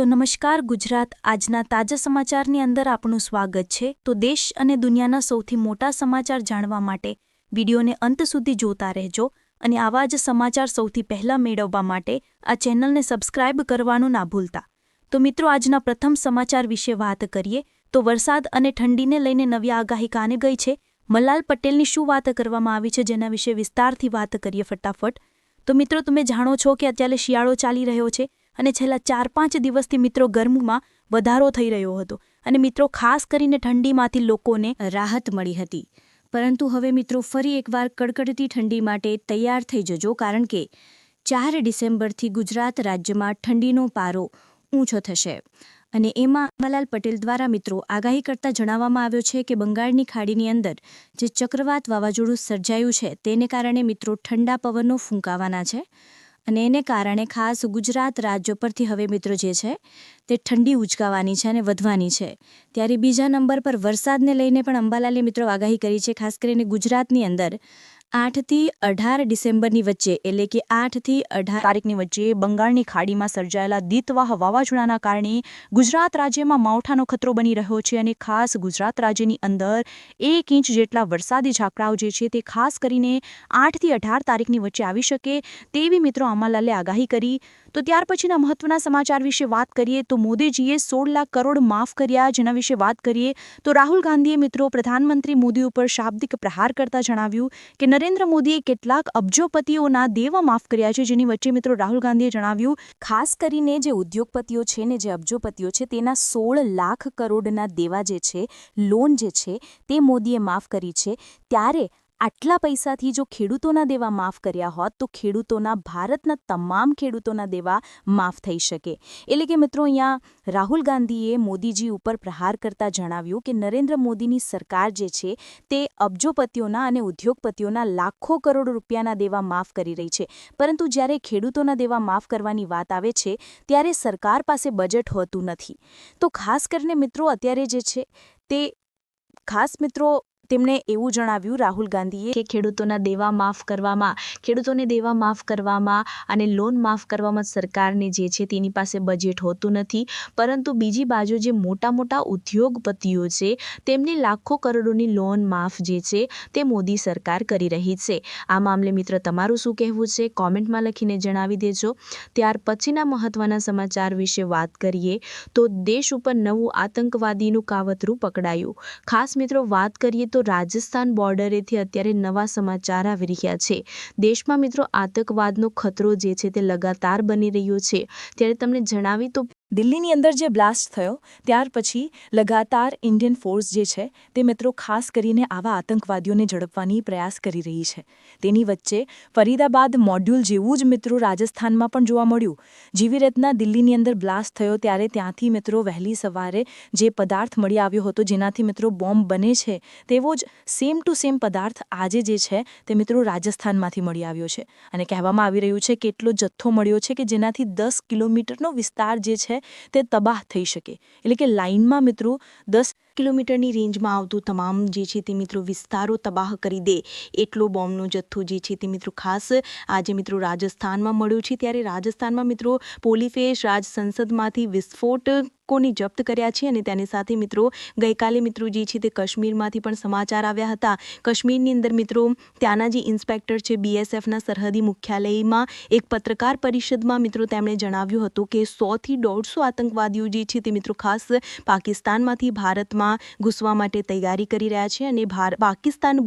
તો નમસ્કાર ગુજરાત, આજના તાજા સમાચારની અંદર આપનું સ્વાગત છે. તો દેશ અને દુનિયાના સૌથી મોટા સમાચાર જાણવા માટે વિડીયોને અંત સુધી જોતા રહેજો અને આવા જ સમાચાર સૌથી પહેલા મેળવવા માટે આ ચેનલને સબસ્ક્રાઇબ કરવાનું ના ભૂલતા. તો મિત્રો, આજના પ્રથમ સમાચાર વિશે વાત કરીએ તો વરસાદ અને ઠંડીને લઈને નવી આગાહી કાને ગઈ છે? મલાલ પટેલની શું વાત કરવામાં આવી છે જેના વિશે વિસ્તારથી વાત કરીએ ફટાફટ? તો મિત્રો, તમે જાણો છો કે અત્યારે શિયાળો ચાલી રહ્યો છે. અને છેલ્લા ચાર પાંચ દિવસથી મિત્રો ગરમીમાં વધારો થઈ રહ્યો હતો અને મિત્રો ખાસ કરીને ઠંડીમાંથી લોકોને રાહત મળી હતી. પરંતુ હવે મિત્રો ફરી એકવાર કડકડતી ઠંડી માટે તૈયાર થઈ જજો કારણ કે ચાર ડિસેમ્બરથી ગુજરાત રાજ્યમાં ઠંડીનો પારો ઊંચો થશે. અને એમાં અંબાલાલ પટેલ દ્વારા મિત્રો આગાહી કરતા જણાવવામાં આવ્યો છે કે બંગાળની ખાડીની અંદર જે ચક્રવાત વાવાઝોડું સર્જાયું છે તેને કારણે મિત્રો ઠંડા પવનો ફૂંકાવાના છે. અને એને કારણે ખાસ ગુજરાત રાજ્ય પરથી હવે મિત્રો જે છે, તે ઠંડી ઉચકાવાની છે અને વધવાની છે. ત્યારે બીજા નંબર પર વરસાદને લઈને પણ અંબાલાલે મિત્રો આગાહી કરી છે, ખાસ કરીને ગુજરાતની અંદર આઠથી અઢાર ડિસેમ્બરની વચ્ચે, એટલે કે આઠથી અઢાર તારીખની વચ્ચે બંગાળની ખાડીમાં સર્જાયેલા દીતવાહ વાવાઝોડાના કારણે ગુજરાત રાજ્યમાં માવઠાનો ખતરો બની રહ્યો છે અને ખાસ ગુજરાત રાજ્યની અંદર એક ઇંચ જેટલા વરસાદી ઝાકડાઓ જે છે તે ખાસ કરીને આઠથી અઢાર તારીખની વચ્ચે આવી શકે તેવી મિત્રો અંબાલાલે આગાહી કરી. તો ત્યાર પછીના મહત્વના સમાચાર વિશે વાત કરીએ તો મોદીજીએ સોળ લાખ કરોડ માફ કર્યા જેના વિશે વાત કરીએ તો રાહુલ ગાંધીએ મિત્રો પ્રધાનમંત્રી મોદી ઉપર શાબ્દિક પ્રહાર કરતા જણાવ્યું કે નરેન્દ્ર મોદીએ કેટલાક અબજોપતિઓના દેવા માફ કર્યા છે, જેની વચ્ચે મિત્રો રાહુલ ગાંધીએ જણાવ્યું, ખાસ કરીને જે ઉદ્યોગપતિઓ છે ને, જે અબજોપતિઓ છે, તેના સોળ લાખ કરોડના દેવા જે છે, લોન જે છે, તે મોદીએ માફ કરી છે. ત્યારે આટલા પૈસાથી જો ખેડૂતોના દેવા માફ કર્યા હોત, તો ખેડૂતોના ભારતના તમામ ખેડૂતોના દેવા માફ થઈ શકે. એટલે કે મિત્રો અહીંયા રાહુલ ગાંધીએ મોદીજી ઉપર પ્રહાર કરતા જણાવ્યું કે નરેન્દ્ર મોદીની સરકાર જે છે, તે અબજોપતિઓના અને ઉદ્યોગપતિઓના લાખો કરોડ રૂપિયાના દેવા માફ કરી રહી છે. પરંતુ જ્યારે ખેડૂતોના દેવા માફ કરવાની વાત આવે છે, ત્યારે સરકાર પાસે બજેટ હોતું નથી. તો ખાસ કરીને મિત્રો અત્યારે જે છે, તે ખાસ મિત્રો તેમણે એવું જણાવ્યું રાહુલ ગાંધીએ કે ખેડૂતોના દેવા માફ કરવામાં, ખેડૂતોને દેવા માફ કરવામાં અને લોન માફ કરવામાં સરકારને જે છે તેની પાસે બજેટ હોતું નથી. પરંતુ બીજી બાજુ જે મોટા મોટા ઉદ્યોગપતિઓ છે, તેમની લાખો કરોડોની લોન માફ જે છે તે મોદી સરકાર કરી રહી છે. આ મામલે મિત્ર, તમારું શું કહેવું છે? કોમેન્ટમાં લખીને જણાવી દેજો. ત્યાર પછીના મહત્વના સમાચાર વિશે વાત કરીએ, તો દેશ ઉપર નવું આતંકવાદીનું કાવતરું પકડાયું. ખાસ મિત્રો, વાત કરીએ તો રાજસ્થાન બોર્ડરેથી અત્યારે નવા સમાચાર આવી રહ્યા છે. દેશમાં મિત્રો આતંકવાદનો ખતરો જે છે તે લગાતાર બની રહ્યો છે. ત્યારે તમને જણાવી તો દિલ્હીની અંદર જે બ્લાસ્ટ થયો, ત્યાર પછી લગાતાર ઇન્ડિયન ફોર્સ જે છે, તે મિત્રો ખાસ કરીને આવા આતંકવાદીઓને ઝડપવાની પ્રયાસ કરી રહી છે. તેની વચ્ચે ફરીદાબાદ મોડ્યુલ જેવું જ મિત્રો રાજસ્થાનમાં પણ જોવા મળ્યું. જેવી રીતના દિલ્હીની અંદર બ્લાસ્ટ થયો, ત્યારે ત્યાંથી મિત્રો વહેલી સવારે જે પદાર્થ મળી આવ્યો હતો, જેનાથી મિત્રો બોમ્બ બને છે, તેવો જ સેમ ટુ સેમ પદાર્થ આજે જે છે, તે મિત્રો રાજસ્થાનમાંથી મળી આવ્યો છે. અને કહેવામાં આવી રહ્યું છે કે એટલો જથ્થો મળ્યો છે કે જેનાથી દસ કિલોમીટરનો વિસ્તાર જે છે તે તબાહ થઈ શકે. એટલે કે લાઇનમાં મિત્રો દસ કિલોમીટરની રેન્જમાં આવતું તમામ જે છે તે મિત્રો વિસ્તારો તબાહ કરી દે. એટલો બોમ્બનો જથ્થો જે છે તે મિત્રો ખાસ આજે મિત્રો રાજસ્થાનમાં મળ્યો છે. ત્યારે રાજસ્થાનમાં મિત્રો પોલીફેશ રાજ સંસદમાંથી વિસ્ફોટ કોની જપ્ત કર્યા છે અને તેની સાથે મિત્રો ગઈકાલે મિત્રો જે છે તે કાશ્મીરમાંથી પણ સમાચાર આવ્યા હતા. કાશ્મીરની અંદર મિત્રો ત્યાંના જે ઇન્સ્પેક્ટર છે બીએસએફના સરહદી મુખ્યાલયમાં એક પત્રકાર પરિષદમાં મિત્રો તેમણે જણાવ્યું હતું કે સોથી દોઢસો આતંકવાદીઓ જે છે તે મિત્રો ખાસ પાકિસ્તાનમાંથી ભારતમાં ઘૂસવા માટે તૈયારી કરી રહ્યા છે અને પાકિસ્તાન